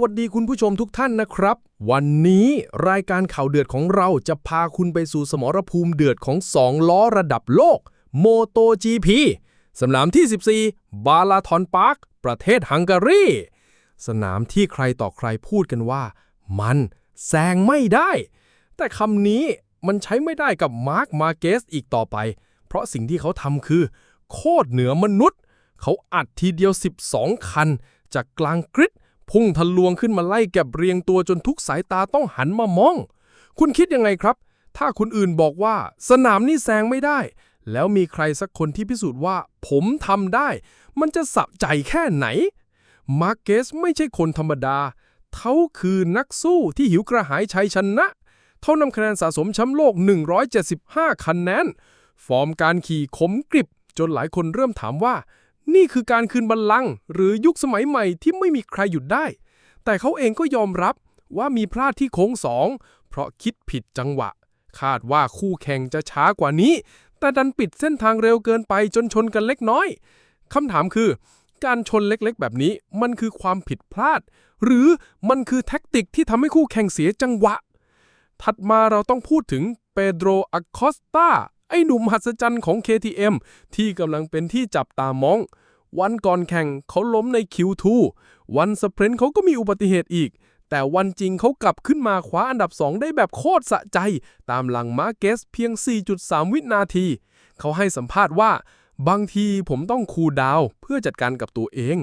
วัสดีคุณผู้ชมทุกท่านนะครับ วันนี้รายการข่าวเดือดของเราจะพาคุณไปสู่สมรภูมิเดือดของ 2 ล้อระดับโลก m o t o GP สนามที่ 14 บาลาทอนพาร์ค ประเทศฮังการี สนามที่ใครต่อใครพูดกันว่า มันแซงไม่ได้ แต่คำนี้มันใช้ไม่ได้กับมาร์คมาเกสอีกต่อไป เพราะสิ่งที่เขาทำคือ โคตรเหนือมนุษย์ เขาอัดทีเดียว 12 คัน จากกลางกริด พุ่งทะลวงขึ้นมาไล่แก็บเรียงตัวจนทุกสายตาต้องหันมามอง คุณคิดยังไงครับ ถ้าคนอื่นบอกว่า สนามนี่แซงไม่ได้ แล้วมีใครสักคนที่พิสูจน์ว่า ผมทำได้ มันจะสะใจแค่ไหน มาร์เกสไม่ใช่คนธรรมดา เขาคือนักสู้ที่หิวกระหายชัยชนะเขานำคะแนนสะสมแชมป์โลก 175 คะแนน ฟอร์มการขี่ขมกริบ จนหลายคนเริ่มถามว่า นี่คือการคืนบัลลังก์หรือยุคสมัยใหม่ที่ไม่มีใครหยุดได้ แต่เขาเองก็ยอมรับว่ามีพลาดที่โค้งสอง เพราะคิดผิดจังหวะ คาดว่าคู่แข่งจะช้ากว่านี้ แต่ดันปิดเส้นทางเร็วเกินไปจนชนกันเล็กน้อยคำถามคือ การชนเล็กๆ แบบนี้มันคือความผิดพลาด หรือมันคือแท็กติกที่ทำให้คู่แข่งเสียจังหวะ ถัดมาเราต้องพูดถึงเปโดรอคอสตา อ้หนุ่มหัศจรรย์ของ KTM ที่กำลังเป็นที่จับตามอง วันก่อนแข่งเขาล้มใน Q2 วันสเปรนต์เขาก็มีอุบัติเหตุอีก แต่วันจริงเขากลับขึ้นมาคว้าอันดับ 2 ได้แบบโคตรสะใจ ตามหลังมาเกสเพียง 4.3 วินาที เขาให้สัมภาษณ์ว่า บางทีผมต้องคูลดาวเพื่อจัดการกับตัวเอง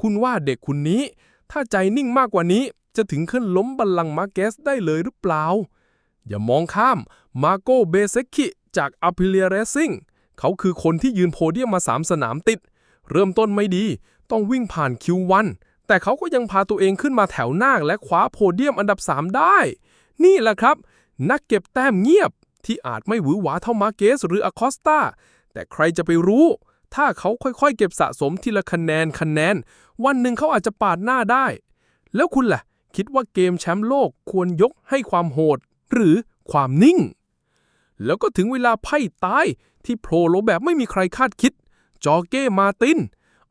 คุณว่าเด็กคนนี้ ถ้าใจนิ่งมากกว่านี้จะถึงขั้นล้มบัลลังก์มาเกสได้เลยหรือเปล่า อย่ามองข้าม มาโกเบเซคิ จากอ p ิเลียเรซิ่งเขาคือคนที่ยืนโพเดียมมา 3 สนามติด เริ่มต้นไม่ดี ต้องวิ่งผ่าน Q1 แต่เขาก็ยังพาตัวเองขึ้นมาแถวหน้าและคว้าโพเดียมอันดับ 3 ได้ นี่แหละครับ นักเก็บแต้มเงียบที่อาจไม่หวือหวาเท่ามาเกสหรืออคอสตาแต่ใครจะไปรู้ ถ้าเขาค่อยๆ เก็บสะสมทีละคะแนนคะแนน วันหนึ่งเขาอาจจะปาดหน้าได้ แล้วคุณล่ะ คิดว่าเกมแชมป์โลกควรยกให้ความโหด หรือความนิ่ง แล้วก็ถึงเวลาไพ่ตายที่โผล่ลงแบบไม่มีใครคาดคิด จอเก้มาติน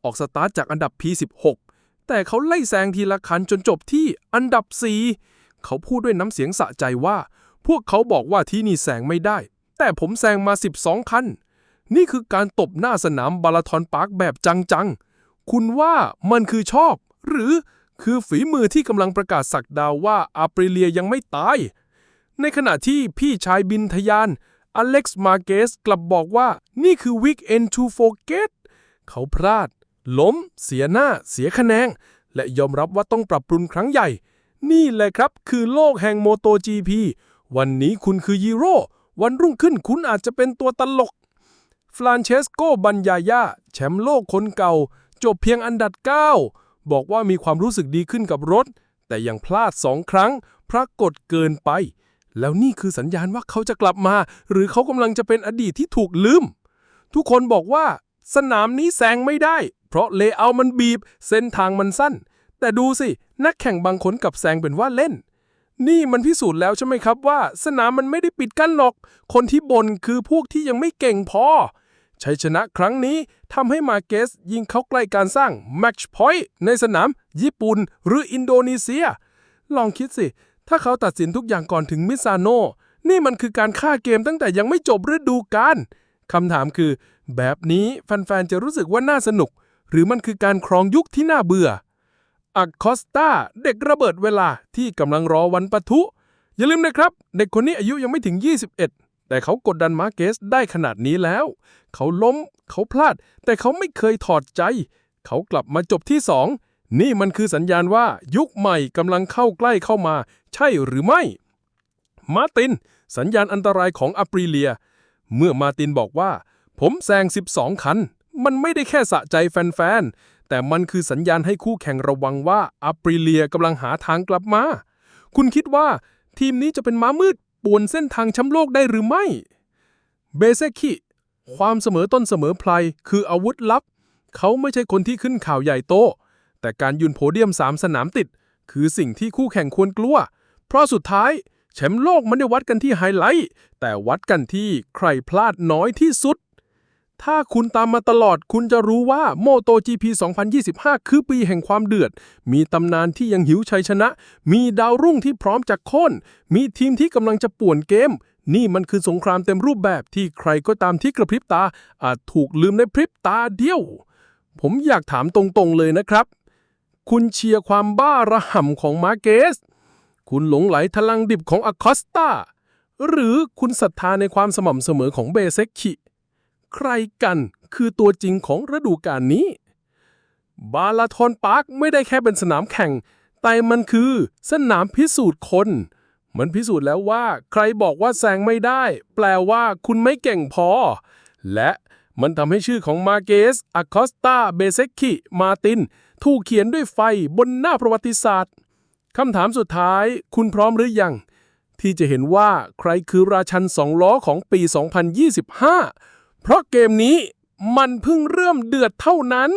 ออกสตาร์ทจากอันดับ P16 แต่เขาไล่แซงทีละคันจนจบที่อันดับ 4 เขาพูดด้วยน้ำเสียงสะใจว่า พวกเขาบอกว่าที่นี่แซงไม่ได้ แต่ผมแซงมา 12 คัน นี่คือการตบหน้าสนามบาลาทอนปาร์คแบบจังๆ คุณว่ามันคือชอบ หรือคือฝีมือที่กำลังประกาศสักดาวว่าอาปริเลียยังไม่ตาย ในขณะที่พี่ชายบินทยาน อเล็กซ์มาเกสกลับบอกว่านี่คือ Weekend to Forget เขาพลาด ล้ม เสียหน้า เสียคะแนนและยอมรับว่าต้องปรับปรุงครั้งใหญ่ นี่แหละครับคือโลกแห่งโมโต GP วันนี้คุณคือฮีโร่วันรุ่งขึ้นคุณอาจจะเป็นตัวตลก ฟรานเชสโกบัญญายาแชมป์โลกคนเก่า จบเพียงอันดับ 9 บอกว่ามีความรู้สึกดีขึ้นกับรถ แต่ยังพลาดสองครั้ง พระกฎเกินไป แล้วนี่คือสัญญาณว่าเขาจะกลับมา หรือเขากำลังจะเป็นอดีตที่ถูกลืม ทุกคนบอกว่า สนามนี้แซงไม่ได้ เพราะเลเยอร์มันบีบ เส้นทางมันสั้น แต่ดูสิ นักแข่งบางคนกลับแซงเป็นว่าเล่น นี่มันพิสูจน์แล้วใช่ไหมครับว่า สนามมันไม่ได้ปิดกั้นหรอก คนที่บ่นคือพวกที่ยังไม่เก่งพอชัยชนะครั้งนี้ทำให้มาเกสยิงเข้าใกล้การสร้างแมตช์พอยต์ในสนามญี่ปุ่นหรืออินโดนีเซีย ลองคิดสิ ถ้าเขาตัดสินทุกอย่างก่อนถึงมิซาโน นี่มันคือการฆ่าเกมตั้งแต่ยังไม่จบฤดูกาลคำถามคือ แบบนี้แฟนๆ จะรู้สึกว่าน่าสนุก หรือมันคือการครองยุคที่น่าเบื่ออักคอสตาเด็กระเบิดเวลาที่กำลังรอวันปะทุ อย่าลืมนะครับ เด็กคนนี้อายุยังไม่ถึง 21 แต่เขากดดันมาเกสได้ขนาดนี้แล้ว เขาล้ม เขาพลาด แต่เขาไม่เคยถอดใจ เขากลับมาจบที่ 2 นี่มันคือสัญญาณว่ายุคใหม่กำลังเข้าใกล้เข้ามา ใช่หรือไม่ มาติน สัญญาณอันตรายของอัปริเลีย เมื่อมาตินบอกว่า ผมแซง 12 คัน มันไม่ได้แค่สะใจแฟนๆ แต่มันคือสัญญาณให้คู่แข่งระวังว่าอัปริเลียกำลังหาทางกลับมา คุณคิดว่าทีมนี้จะเป็นม้ามืดป่วนเส้นทางแชมป์โลกได้หรือไม่ เบเซคิความเสมอต้นเสมอพลายคืออาวุธลับ เขาไม่ใช่คนที่ขึ้นข่าวใหญ่โต แต่การยืนโพเดียม 3 สนามติด คือสิ่งที่คู่แข่งควรกลัว เพราะสุดท้ายแชมป์โลกไม่ได้วัดกันที่ไฮไลท์ แต่วัดกันที่ใครพลาดน้อยที่สุด ถ้าคุณตามมาตลอดคุณจะรู้ว่า MotoGP 2025 คือปีแห่งความเดือด มีตำนานที่ยังหิวชัยชนะ มีดาวรุ่งที่พร้อมจะโค่น มีทีมที่กำลังจะป่วนเกม นี่มันคือสงครามเต็มรูปแบบที่ใครก็ตามที่กระพริบตา อาจถูกลืมในพริบตาเดียว ผมอยากถามตรงๆเลยนะครับ คุณเชียร์ความบ้าระห่ำของมาเกส คุณหลงไหลทลังดิบของอคอสตาหรือคุณศรัทธาในความสม่ำเสมอของเบเซกคิ ใครกันคือตัวจริงของฤดูกาลนี้ บาลาทอนปาร์คไม่ได้แค่เป็นสนามแข่ง แต่มันคือสนามพิสูจน์คน มันพิสูจน์แล้วว่าใครบอกว่าแซงไม่ได้ แปลว่าคุณไม่เก่งพอ และมันทำให้ชื่อของมาเกสอคอสตาเบเซกคิ มาติน ถูกเขียนด้วยไฟบนหน้าประวัติศาสตร์คำถามสุดท้าย คุณพร้อมหรือยัง ที่จะเห็นว่าใครคือราชันสองล้อของปี 2025 เพราะเกมนี้มันเพิ่งเริ่มเดือดเท่านั้น